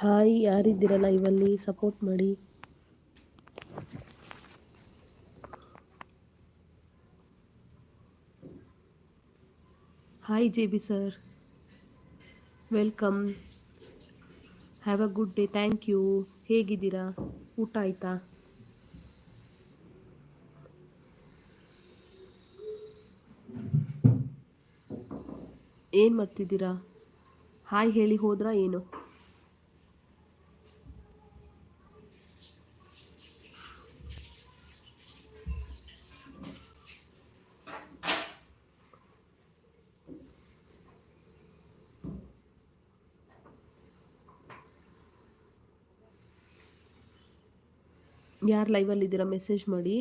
Hi ಯಾರಿದ್ದೀರ ಲೈವಲ್ಲಿ support ಮಾಡಿ. Hi J B sir welcome have a good day thank you ಹೇಗಿದ್ದೀರಾ? ಊಟ ಆಯ್ತಾ? ಏನು ಮಾಡ್ತಿದ್ದೀರಾ? ಹಾಯ್ ಹೇಳಿ, ಹೋದ್ರಾ ಏನು? ಯಾರು ಲೈವಲ್ಲಿ ಇದ್ದೀರಾ? ಮೆಸೇಜ್ ಮಾಡಿ.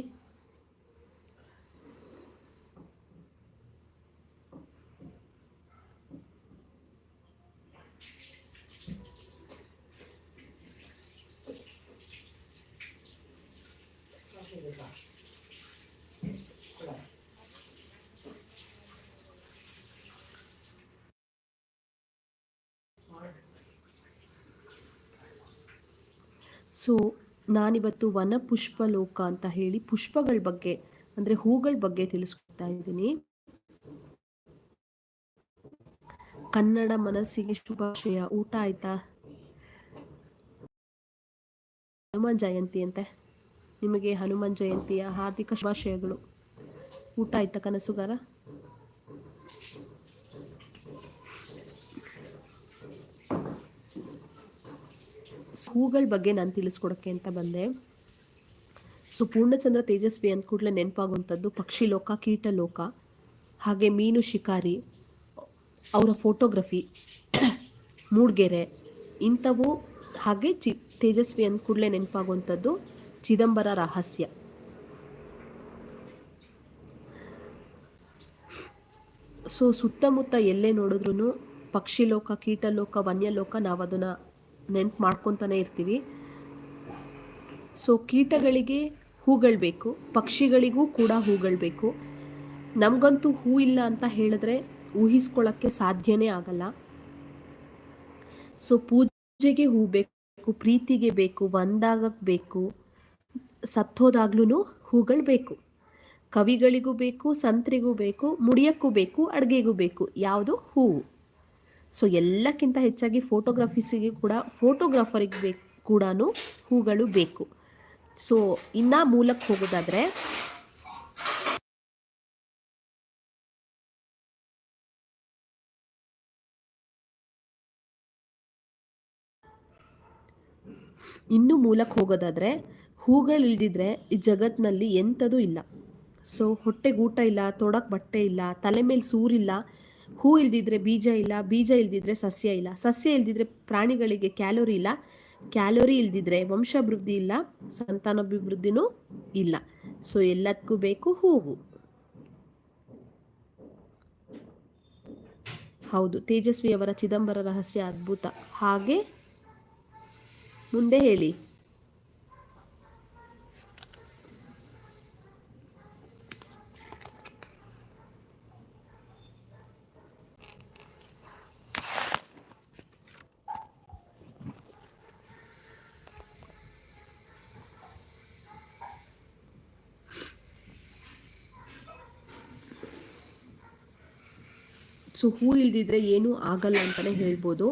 ಸೊ ನಾನಿವತ್ತು ವನ ಪುಷ್ಪ ಲೋಕ ಅಂತ ಹೇಳಿ ಪುಷ್ಪಗಳ ಬಗ್ಗೆ, ಅಂದ್ರೆ ಹೂಗಳ ಬಗ್ಗೆ ತಿಳಿಸ್ಕೊಡ್ತಾ ಇದ್ದೀನಿ. ಕನ್ನಡ ಮನಸ್ಸಿಗೆ ಶುಭಾಶಯ ಊಟ ಆಯ್ತಾ? ಹನುಮಾನ್ ಜಯಂತಿ ಅಂತೆ. ನಿಮಗೆ ಹನುಮಾನ್ ಜಯಂತಿಯ ಹಾರ್ದಿಕ ಶುಭಾಶಯಗಳು. ಊಟ ಆಯ್ತಾ ಕನಸುಗಾರ? ಹೂಗಳ ಬಗ್ಗೆ ನಾನು ತಿಳಿಸ್ಕೊಡೋಕ್ಕೆ ಅಂತ ಬಂದೆ. ಸೊ, ಪೂರ್ಣಚಂದ್ರ ತೇಜಸ್ವಿ ಅಂದ ಕೂಡಲೇ ನೆನಪಾಗುವಂಥದ್ದು ಪಕ್ಷಿ ಲೋಕ, ಕೀಟ ಲೋಕ, ಹಾಗೆ ಮೀನು ಶಿಕಾರಿ, ಅವರ ಫೋಟೋಗ್ರಫಿ, ಮೂಡ್ಗೆರೆ, ಇಂಥವು ಹಾಗೆ ಚಿ, ತೇಜಸ್ವಿ ಅಂದ ಕೂಡಲೇ ನೆನಪಾಗುವಂಥದ್ದು ಚಿದಂಬರ ರಹಸ್ಯ. ಸೊ, ಸುತ್ತಮುತ್ತ ಎಲ್ಲೇ ನೋಡಿದ್ರು ಪಕ್ಷಿ ಲೋಕ ಕೀಟಲೋಕ ವನ್ಯಲೋಕ ನಾವು ಅದನ್ನು ನೆನ್ಪು ಮಾಡ್ಕೊತಾನೆ ಇರ್ತೀವಿ. ಸೊ ಕೀಟಗಳಿಗೆ ಹೂಗಳು ಬೇಕು, ಪಕ್ಷಿಗಳಿಗೂ ಕೂಡ ಹೂಗಳು ಬೇಕು. ನಮಗಂತೂ ಹೂ ಇಲ್ಲ ಅಂತ ಹೇಳಿದ್ರೆ ಊಹಿಸ್ಕೊಳ್ಳೋಕ್ಕೆ ಸಾಧ್ಯನೇ ಆಗಲ್ಲ. ಸೊ ಪೂಜೆಗೆ ಹೂ ಬೇಕು, ಪ್ರೀತಿಗೆ ಬೇಕು ಒಂದಾಗಕ್ಕೆ ಬೇಕು ಸತ್ತೋದಾಗ್ಲೂ ಹೂಗಳು ಬೇಕು. ಕವಿಗಳಿಗೂ ಬೇಕು, ಸಂತ್ರಿಗೂ ಬೇಕು, ಮುಡಿಯಕ್ಕೂ ಬೇಕು, ಅಡುಗೆಗೂ ಬೇಕು, ಯಾವುದು ಹೂವು. ಸೊ ಎಲ್ಲಕ್ಕಿಂತ ಹೆಚ್ಚಾಗಿ ಫೋಟೋಗ್ರಫಿಸಿಗೆ ಕೂಡ ಫೋಟೋಗ್ರಾಫರಿಗೆ ಬೇಕು ಕೂಡ ಹೂಗಳು ಬೇಕು. ಸೊ ಇನ್ನು ಮೂಲಕ್ಕೆ ಹೋಗೋದಾದರೆ, ಇನ್ನು ಮೂಲಕ್ಕೆ ಹೋಗೋದಾದರೆ ಹೂಗಳಿಲ್ದಿದ್ರೆ ಈ ಜಗತ್ತಿನಲ್ಲಿ ಎಂಥದೂ ಇಲ್ಲ. ಸೊ ಹೊಟ್ಟೆಗೆ ಊಟ ಇಲ್ಲ ತೊಡಕ್ಕೆ ಬಟ್ಟೆ ಇಲ್ಲ, ತಲೆ ಮೇಲೆ ಸೂರಿಲ್ಲ ಹೂ ಇಲ್ದಿದ್ರೆ ಬೀಜ ಇಲ್ಲ, ಬೀಜ ಇಲ್ದಿದ್ರೆ ಸಸ್ಯ ಇಲ್ಲ. ಸಸ್ಯ ಇಲ್ದಿದ್ರೆ ಪ್ರಾಣಿಗಳಿಗೆ ಕ್ಯಾಲೋರಿ ಇಲ್ಲ. ಕ್ಯಾಲೋರಿ ಇಲ್ದಿದ್ರೆ ವಂಶಾಭಿವೃದ್ಧಿ ಇಲ್ಲ, ಸಂತಾನಾಭಿವೃದ್ಧಿನೂ ಇಲ್ಲ. ಸೊ ಎಲ್ಲದಕ್ಕೂ ಬೇಕು ಹೂವು. ಹೌದು, ತೇಜಸ್ವಿಯವರ ಚಿದಂಬರ ರಹಸ್ಯ ಅದ್ಭುತ. ಹಾಗೆ ಮುಂದೆ ಹೇಳಿ. ಸೊ ಹೂ ಇಲ್ದಿದ್ರೆ ಏನೂ ಆಗಲ್ಲ ಅಂತಲೇ ಹೇಳ್ಬೋದು.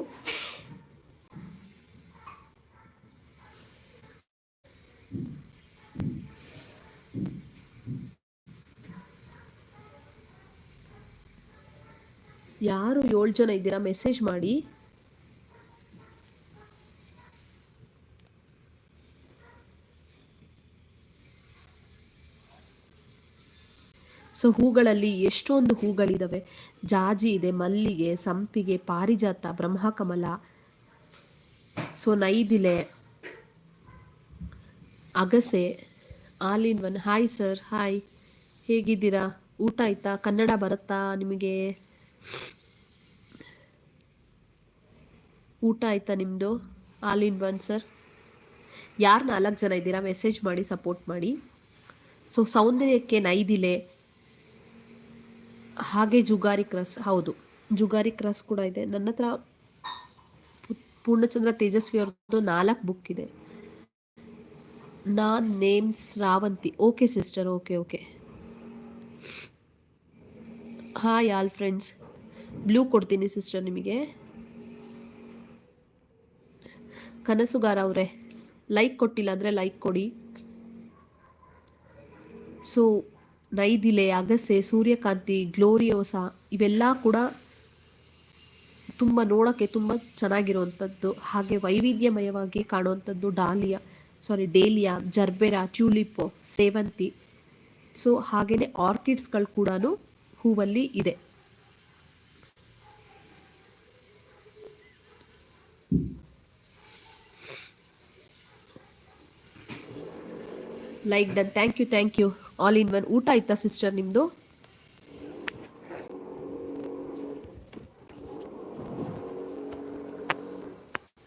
ಯಾರು ಏಳು ಜನ ಇದ್ದೀರಾ? ಮೆಸೇಜ್ ಮಾಡಿ. ಸೊ ಹೂಗಳಲ್ಲಿ ಎಷ್ಟೊಂದು ಹೂಗಳಿದ್ದಾವೆ ಜಾಜಿ ಇದೆ, ಮಲ್ಲಿಗೆ, ಸಂಪಿಗೆ, ಪಾರಿಜಾತ, ಬ್ರಹ್ಮಕಮಲ ಸೊ ನೈದಿಲೆ, ಅಗಸೆ all in one hi sir hi ಹೇಗಿದ್ದೀರಾ? ಊಟ ಆಯ್ತಾ? ಕನ್ನಡ ಬರುತ್ತಾ ನಿಮಗೆ? ಊಟ ಆಯ್ತಾ ನಿಮ್ಮದು ಆಲ್ ಇನ್ ಒನ್ ಸರ್ ಯಾರು ನಾಲ್ಕು ಜನ ಇದ್ದೀರಾ? ಮೆಸೇಜ್ ಮಾಡಿ ಸಪೋರ್ಟ್ ಮಾಡಿ. ಸೊ ಸೌಂದರ್ಯಕ್ಕೆ ನೈದಿಲೆ. ಹಾಗೆ ಜುಗಾರಿ ಕ್ರಾಸ್, ಹೌದು. ಜುಗಾರಿ ಕ್ರಾಸ್ ಕೂಡ ಇದೆ. ನನ್ನ ಹತ್ರ ಪೂರ್ಣಚಂದ್ರ ತೇಜಸ್ವಿ ಅವ್ರದ್ದು ನಾಲ್ಕು ಬುಕ್ ಇದೆ. ನಾನ್ name Sravanthi okay sister okay okay hi all friends blue ಕೊಡ್ತೀನಿ ಸಿಸ್ಟರ್ ನಿಮಗೆ. ಕನಸುಗಾರ ಅವರೇ ಲೈಕ್ ಕೊಟ್ಟಿಲ್ಲ ಅಂದರೆ ಲೈಕ್ ಕೊಡಿ. ಸೊ ನೈದಿಲೆ ಅಗಸೆ ಸೂರ್ಯಕಾಂತಿ, ಗ್ಲೋರಿಯೋಸ ಇವೆಲ್ಲ ಕೂಡ ತುಂಬ ನೋಡೋಕ್ಕೆ ತುಂಬ ಚೆನ್ನಾಗಿರುವಂಥದ್ದು. ಹಾಗೆ ವೈವಿಧ್ಯಮಯವಾಗಿ ಕಾಣುವಂಥದ್ದು dahlia sorry dahlia, gerbera, tulip, ಸೇವಂತಿ. ಸೊ ಹಾಗೆಯೇ ಆರ್ಕಿಡ್ಸ್ಗಳು ಕೂಡ ಹೂವಲ್ಲಿ ಇದೆ. Like done thank you thank you all in one ಊಟ ಆಯ್ತಾ ಸಿಸ್ಟರ್ ನಿಮ್ಮದು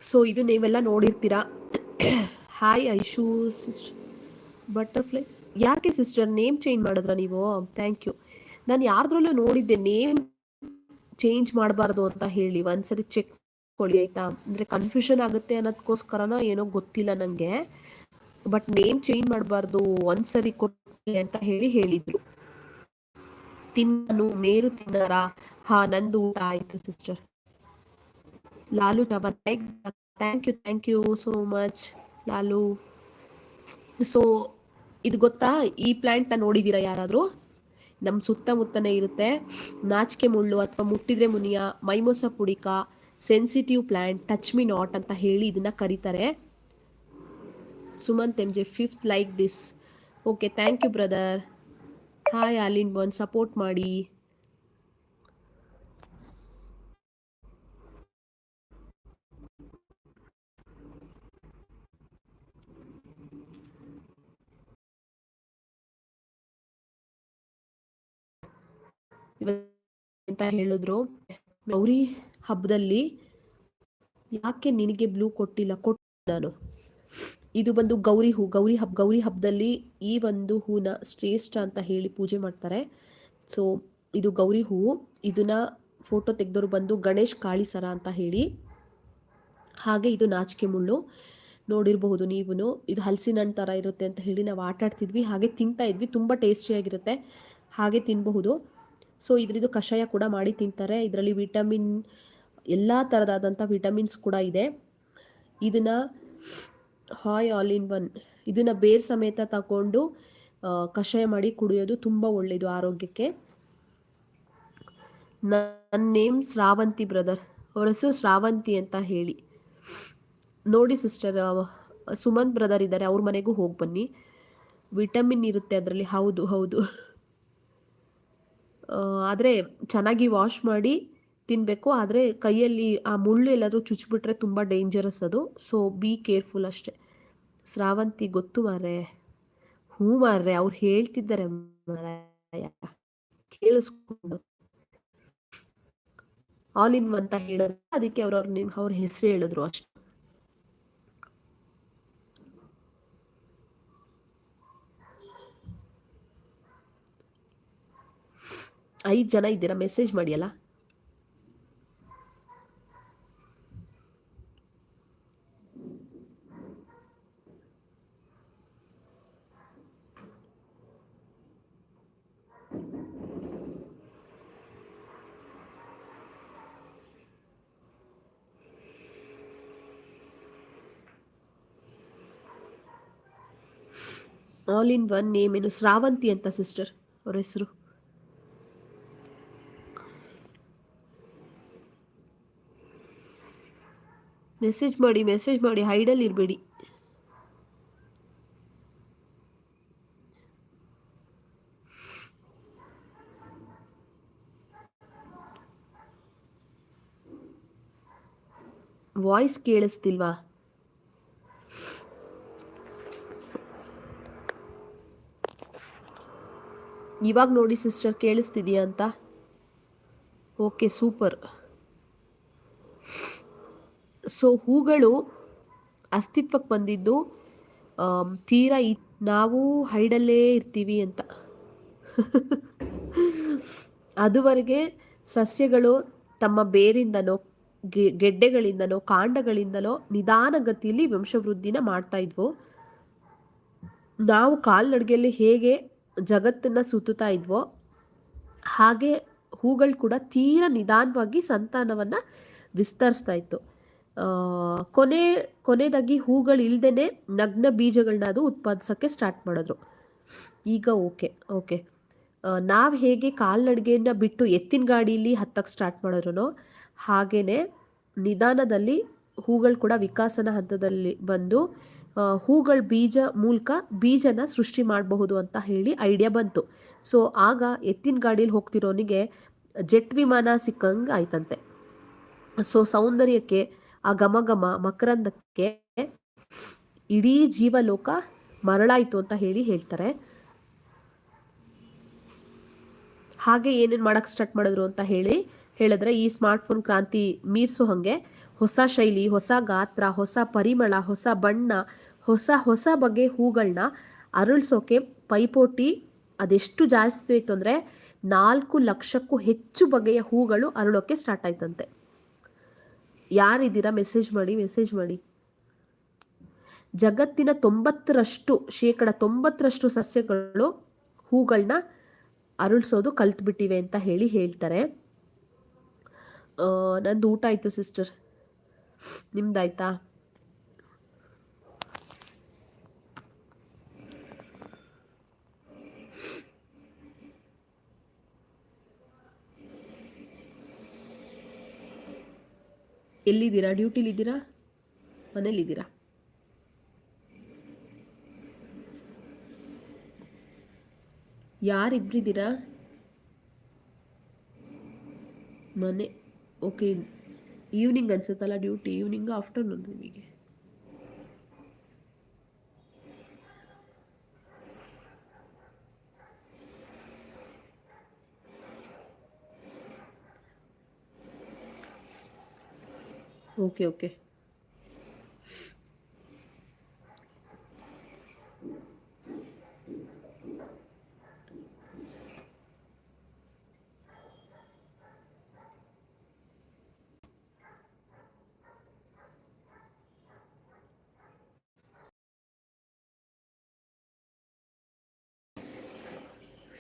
ಸೊ ಇದು ನೀವೆಲ್ಲ ನೋಡಿರ್ತೀರಾ? ಹಾಯ್ ಐಶು ಸಿಸ್ಟರ್ ಬಟರ್ಫ್ಲೈ ಯಾಕೆ ಸಿಸ್ಟರ್ ನೇಮ್ ಚೇಂಜ್ ಮಾಡಿದ್ರ ನೀವು? ಥ್ಯಾಂಕ್ ಯು ನಾನು ಯಾರ್ದ್ರಲ್ಲೂ ನೋಡಿದ್ದೆ ನೇಮ್ ಚೇಂಜ್ ಮಾಡಬಾರ್ದು ಅಂತ ಹೇಳಿ. ಒಂದ್ಸರಿ ಚೆಕ್ ಕೊಡಿ, ಆಯ್ತಾ? ಅಂದರೆ ಕನ್ಫ್ಯೂಷನ್ ಆಗುತ್ತೆ ಅನ್ನೋದಕ್ಕೋಸ್ಕರನ ಏನೋ ಗೊತ್ತಿಲ್ಲ ನನಗೆ ಬಟ್ ನೇಮ್ ಚೇಂಜ್ ಮಾಡಬಾರ್ದು. ಒಂದ್ಸರಿ ಕೊಡಿ ಅಂತ ಹೇಳಿ ಹೇಳಿದ್ರು. ತಿನ್ನನು ಮೇರು ತಿನ್ನರ? ಹಾ, ನಂದು ಊಟ ಆಯ್ತು sister Lalu ಟಬರ್ thank you thank you so much Lalu. So ಇದು ಗೊತ್ತಾ? ಈ ಪ್ಲ್ಯಾಂಟ್ನ ನೋಡಿದ್ದೀರಾ ಯಾರಾದರೂ? ನಮ್ಮ ಸುತ್ತಮುತ್ತನೇ ಇರುತ್ತೆ. ನಾಚಿಕೆ ಮುಳ್ಳು ಅಥವಾ ಮುಟ್ಟಿದ್ರೆ ಮುನಿಯ, mimosa pudica sensitive plant touch me not ಅಂತ ಹೇಳಿ ಇದನ್ನ ಕರೀತಾರೆ. Sumanth MJ fifth like this okay thank you brother hi all in one support ಮಾಡಿ. ಅಂತ ಹೇಳಿದ್ರು? ಗೌರಿ ಹಬ್ಬದಲ್ಲಿ ಯಾಕೆ ನಿನಗೆ ಬ್ಲೂ ಕೊಟ್ಟಿಲ್ಲ? ಕೊಟ್ಟು ನಾನು. ಇದು ಬಂದು ಗೌರಿ ಹೂ, ಗೌರಿ ಹಬ್ಬ ಗೌರಿ ಹಬ್ಬದಲ್ಲಿ ಈ ಒಂದು ಹೂನ ಶ್ರೇಷ್ಠ ಅಂತ ಹೇಳಿ ಪೂಜೆ ಮಾಡ್ತಾರೆ. ಸೊ ಇದು ಗೌರಿ ಹೂವು ಇದನ್ನ ಫೋಟೋ ತೆಗೆದವರು ಬಂದು ಗಣೇಶ್ ಕಾಳಿಸರ ಅಂತ ಹೇಳಿ. ಹಾಗೆ ಇದು ನಾಚಿಕೆ ಮುಳ್ಳು. ನೋಡಿರಬಹುದು ನೀವು ಇದು ಹಲಸಿನ ಹಣ್ಣು ಥರ ಇರುತ್ತೆ ಅಂತ ಹೇಳಿ ನಾವು ಆಟ ಆಡ್ತಿದ್ವಿ ಹಾಗೆ ತಿಂತಾ ಇದ್ವಿ. ತುಂಬ ಟೇಸ್ಟಿಯಾಗಿರುತ್ತೆ ಹಾಗೆ ತಿನ್ನಬಹುದು ಸೊ ಇದರದ್ದು ಕಷಾಯ ಕೂಡ ಮಾಡಿ ತಿಂತಾರೆ. ಇದರಲ್ಲಿ ವಿಟಮಿನ್ ಎಲ್ಲ ಥರದಾದಂಥ ವಿಟಮಿನ್ಸ್ ಕೂಡ ಇದೆ. ಇದನ್ನು ಹಾಯ್ ಆಲ್ ಇನ್ ಒನ್ ಇದನ್ನು ಬೇರ್ ಸಮೇತ ತಗೊಂಡು ಕಷಾಯ ಮಾಡಿ ಕುಡಿಯೋದು ತುಂಬ ಒಳ್ಳೆಯದು ಆರೋಗ್ಯಕ್ಕೆ. ನನ್ನ ನೇಮ್ ಶ್ರಾವಂತಿ ಬ್ರದರ್. ಅವರ ಹೆಸರು ಶ್ರಾವಂತಿ ಅಂತ ಹೇಳಿ. ನೋಡಿ ಸಿಸ್ಟರ್ ಸುಮಂತ್ ಬ್ರದರ್ ಇದ್ದಾರೆ ಅವ್ರ ಮನೆಗೂ ಹೋಗಿ ಬನ್ನಿ. ವಿಟಮಿನ್ ಇರುತ್ತೆ ಅದರಲ್ಲಿ, ಹೌದು ಹೌದು. ಆದರೆ ಚೆನ್ನಾಗಿ ವಾಶ್ ಮಾಡಿ ತಿನ್ನಬೇಕು ಆದರೆ ಕೈಯಲ್ಲಿ ಆ ಮುಳ್ಳು ಎಲ್ಲಾದರೂ ಚುಚ್ಚಿಬಿಟ್ರೆ ತುಂಬ ಡೇಂಜರಸ್ ಅದು. ಸೊ ಬಿ ಕೇರ್ಫುಲ್ ಅಷ್ಟೆ. ಸ್ರಾವಂತಿ ಗೊತ್ತು ಮಾರೆ ಹೂ ಮಾರ್ರೆ, ಅವ್ರು ಹೇಳ್ತಿದ್ದಾರೆ ಕೇಳಿಸ್ಕೊಂಡು. ಆಲ್ ಇನ್ ಅಂತ ಹೇಳಿದ್ರೆ. ಅದಕ್ಕೆ ಅವ್ರವ್ರ ನಿಮ್, ಅವ್ರ ಹೆಸರು ಹೇಳಿದ್ರು ಅಷ್ಟೆ. ಐದು ಜನ ಇದ್ದೀರಾ? ಮೆಸೇಜ್ ಮಾಡಿಯಲ್ಲ ಆಲ್ ಇನ್ ಒನ್ ನೇಮ್ ಏನು ಶ್ರಾವಂತಿ ಅಂತ ಸಿಸ್ಟರ್ ಅವ್ರ ಹೆಸರು. ಮೆಸೇಜ್ ಮಾಡಿ ಮೆಸೇಜ್ ಮಾಡಿ, ಹೈಡಲ್ಲಿ ಇರಬೇಡಿ. ವಾಯ್ಸ್ ಕೇಳಿಸ್ತಿಲ್ವಾ? ಇವಾಗ ನೋಡಿ ಸಿಸ್ಟರ್ ಕೇಳಿಸ್ತಿದೆಯಾ ಅಂತ? Okay, super. ಸೊ, ಹೂಗಳು ಅಸ್ತಿತ್ವಕ್ಕೆ ಬಂದಿದ್ದು ತೀರಾ ಇ ನಾವು ಹೈಡಲ್ಲೇ ಇರ್ತೀವಿ ಅಂತ. ಅದುವರೆಗೆ ಸಸ್ಯಗಳು ತಮ್ಮ ಬೇರಿಂದನೋ, ಗೆ- ಗೆಡ್ಡೆಗಳಿಂದಲೋ ಕಾಂಡಗಳಿಂದಲೋ ನಿಧಾನಗತಿಯಲ್ಲಿ ವಂಶವೃದ್ಧಿನ ಮಾಡ್ತಾ ಇದ್ವು. ನಾವು ಕಾಲ್ನಡಿಗೆಯಲ್ಲಿ ಹೇಗೆ ಜಗತ್ತನ್ನು ಸುತ್ತುತ್ತಾ ಇದ್ವೋ, ಹಾಗೆ ಹೂಗಳು ಕೂಡ ತೀರ ನಿಧಾನವಾಗಿ ಸಂತಾನವನ್ನು ವಿಸ್ತರಿಸ್ತಾ ಇತ್ತು. ಕೊನೆ, ಕೊನೆದಾಗಿ ಹೂಗಳು ಇಲ್ದೇ ನಗ್ನ ಬೀಜಗಳನ್ನ ಅದು ಉತ್ಪಾದಿಸೋಕ್ಕೆ ಸ್ಟಾರ್ಟ್ ಮಾಡಿದ್ರು. ಈಗ ಓಕೆ ಓಕೆ. ನಾವು ಹೇಗೆ ಕಾಲ್ನಡಿಗೆಯನ್ನು ಬಿಟ್ಟು ಎತ್ತಿನ ಗಾಡೀಲಿ ಹತ್ತಕ್ಕೆ ಸ್ಟಾರ್ಟ್ ಮಾಡಿದ್ರು ಹಾಗೆಯೇ ನಿಧಾನದಲ್ಲಿ ಹೂಗಳು ಕೂಡ ವಿಕಾಸನ ಹಂತದಲ್ಲಿ ಬಂದು ಹೂಗಳ ಬೀಜ ಮೂಲಕ ಬೀಜನ ಸೃಷ್ಟಿ ಮಾಡಬಹುದು ಅಂತ ಹೇಳಿ ಐಡಿಯಾ ಬಂತು. ಸೊ ಆಗ ಎತ್ತಿನ ಗಾಡೀಲಿ ಹೋಗ್ತಿರೋನಿಗೆ ಜೆಟ್ ವಿಮಾನ ಸಿಕ್ಕಂಗೆ ಆಯ್ತಂತೆ. ಸೊ ಸೌಂದರ್ಯಕ್ಕೆ, ಆ ಘಮ ಘಮ ಮಕರಂದಕ್ಕೆ ಇಡೀ ಜೀವಲೋಕ ಮರಳಾಯಿತು ಅಂತ ಹೇಳಿ ಹೇಳ್ತಾರೆ. ಹಾಗೆ ಏನೇನು ಮಾಡೋಕ್ಕೆ ಸ್ಟಾರ್ಟ್ ಮಾಡಿದ್ರು ಅಂತ ಹೇಳಿ ಹೇಳಿದ್ರೆ ಈ ಸ್ಮಾರ್ಟ್ಫೋನ್ ಕ್ರಾಂತಿ ಮೀರ್ಸೋ ಹಾಗೆ ಹೊಸ ಶೈಲಿ, ಹೊಸ ಗಾತ್ರ, ಹೊಸ ಪರಿಮಳ, ಹೊಸ ಬಣ್ಣ ಹೊಸ ಹೊಸ ಬಗೆ ಹೂಗಳನ್ನ ಅರಳಿಸೋಕೆ ಪೈಪೋಟಿ ಅದೆಷ್ಟು ಜಾಸ್ತಿ ಆಯಿತು ಅಂದರೆ ನಾಲ್ಕು ಲಕ್ಷಕ್ಕೂ ಹೆಚ್ಚು ಬಗೆಯ ಹೂಗಳು ಅರಳೋಕೆ ಸ್ಟಾರ್ಟ್ ಆಯ್ತಂತೆ. ಯಾರಿದ್ದೀರಾ? ಮೆಸೇಜ್ ಮಾಡಿ ಮೆಸೇಜ್ ಮಾಡಿ. ಜಗತ್ತಿನ ತೊಂಬತ್ತರಷ್ಟು, ಶೇಕಡ ತೊಂಬತ್ತರಷ್ಟು ಸಸ್ಯಗಳು ಹೂಗಳನ್ನ ಅರಳಿಸೋದು ಕಲ್ತ್ಬಿಟ್ಟಿವೆ ಅಂತ ಹೇಳಿ ಹೇಳ್ತಾರೆ. ನಂದು ಊಟ ಆಯಿತು ಸಿಸ್ಟರ್ ನಿಮ್ದಾಯ್ತಾ? ಎಲ್ಲಿದ್ದೀರಾ? ಡ್ಯೂಟಿಲಿದ್ದೀರಾ? ಮನೇಲಿದ್ದೀರಾ ಯಾರಿಬ್ರಿದ್ದೀರಾ? ಮನೆ ಓಕೆ. ಈವ್ನಿಂಗ್ ಅನ್ಸುತ್ತಲ್ಲ ಡ್ಯೂಟಿ ಈವ್ನಿಂಗ್ ಆಫ್ಟರ್ನೂನ್ ನಿಮಗೆ? Okay okay.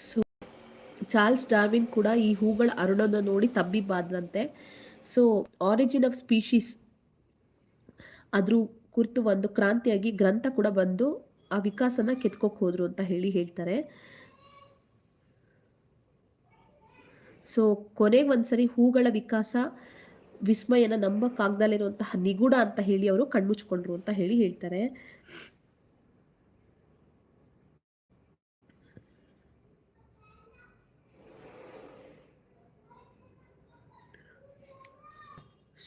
So Charles Darwin ಕೂಡ ಈ ಹೂಗಳ ಅರುಣನ ನೋಡಿ ತಬ್ಬಿಬ್ಬಾದಂತೆ ಸೊ ಆರಿಜಿನ್ ಆಫ್ ಸ್ಪೀಶೀಸ್ ಅದ್ರ ಕುರಿತು ಒಂದು ಕ್ರಾಂತಿಯಾಗಿ ಗ್ರಂಥ ಕೂಡ ಬಂದು ಆ ವಿಕಾಸನ ಕೆತ್ಕೋಕ್ ಹೋದ್ರು ಅಂತ ಹೇಳಿ ಹೇಳ್ತಾರೆ. ಸೊ ಕೊನೆಗೆ ಒಂದ್ಸರಿ ಹೂಗಳ ವಿಕಾಸ ವಿಸ್ಮಯನ ನಂಬಕ್ಕಾಗ್ದಲ್ಲಿರುವಂತಹ ನಿಗೂಢ ಅಂತ ಹೇಳಿ ಅವರು ಕಣ್ಮುಚ್ಕೊಂಡ್ರು ಅಂತ ಹೇಳಿ ಹೇಳ್ತಾರೆ.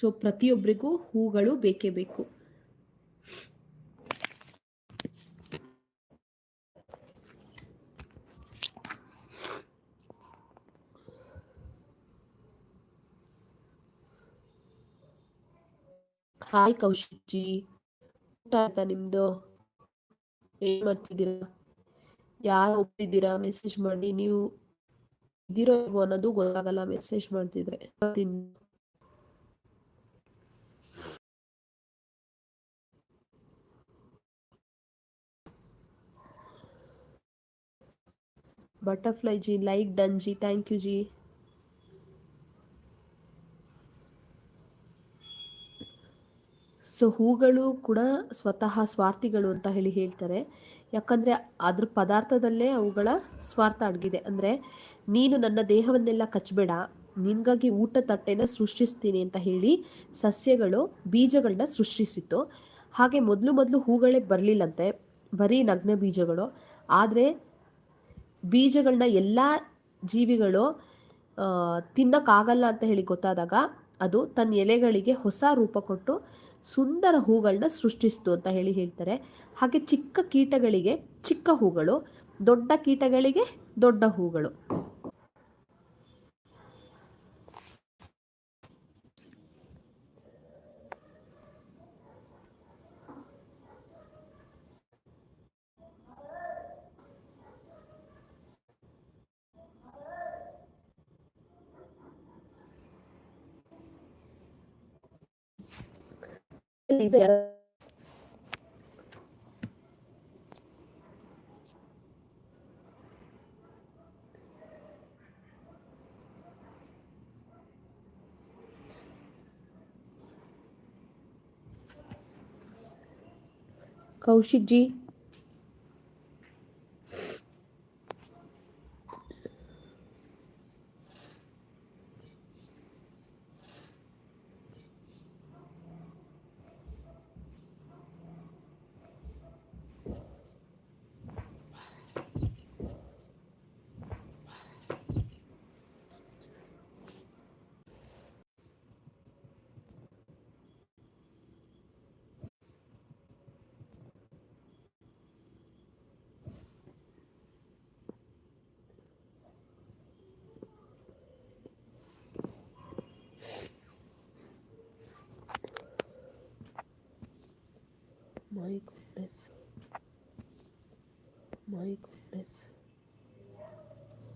ಸೊ ಪ್ರತಿಯೊಬ್ಬರಿಗೂ ಹೂಗಳು ಬೇಕೇ ಬೇಕು. ಹಾಯ್ ಕೌಶಿಕ್ ಜಿ ಊಟ ಆಯ್ತಾ ನಿಮ್ದು? ಏನ್ ಮಾಡ್ತಿದ್ದೀರಾ? ಯಾರು ಒಪ್ತಿದ್ದೀರಾ? ಮೆಸೇಜ್ ಮಾಡಿ. ನೀವು ಇದ್ದೀರೋ ಅನ್ನೋದು ಗೊತ್ತಾಗಲ್ಲ ಮೆಸೇಜ್ ಮಾಡ್ತಿದ್ರೆ. Butterfly ji like done ji thank you ji so ಹೂಗಳು ಕೂಡ ಸ್ವತಃ ಸ್ವಾರ್ಥಿಗಳು ಅಂತ ಹೇಳಿ ಹೇಳ್ತಾರೆ. ಯಾಕಂದರೆ ಅದ್ರ ಪದಾರ್ಥದಲ್ಲೇ ಅವುಗಳ ಸ್ವಾರ್ಥ ಅಡಗಿದೆ. ಅಂದರೆ ನೀನು ನನ್ನ ದೇಹವನ್ನೆಲ್ಲ ಕಚ್ಚಬೇಡ ನಿನಗಾಗಿ ಊಟ ತಟ್ಟೆನ ಸೃಷ್ಟಿಸ್ತೀನಿ ಅಂತ ಹೇಳಿ ಸಸ್ಯಗಳು ಬೀಜಗಳನ್ನ ಸೃಷ್ಟಿಸಿತ್ತು. ಹಾಗೆ ಮೊದಲು ಮೊದಲು ಹೂಗಳೇ ಬರಲಿಲ್ಲಂತೆ, ಬರೀ ನಗ್ನ ಬೀಜಗಳು. ಆದರೆ ಬೀಜಗಳನ್ನ ಎಲ್ಲ ಜೀವಿಗಳು ತಿನ್ನೋಕ್ಕಾಗಲ್ಲ ಅಂತ ಹೇಳಿ ಗೊತ್ತಾದಾಗ ಅದು ತನ್ನ ಎಲೆಗಳಿಗೆ ಹೊಸ ರೂಪ ಕೊಟ್ಟು ಸುಂದರ ಹೂಗಳನ್ನ ಸೃಷ್ಟಿಸ್ತು ಅಂತ ಹೇಳಿ ಹೇಳ್ತಾರೆ. ಹಾಗೆ ಚಿಕ್ಕ ಕೀಟಗಳಿಗೆ ಚಿಕ್ಕ ಹೂಗಳು, ದೊಡ್ಡ ಕೀಟಗಳಿಗೆ ದೊಡ್ಡ ಹೂಗಳು. ಇದೆ Kaushik ji My goodness. My goodness.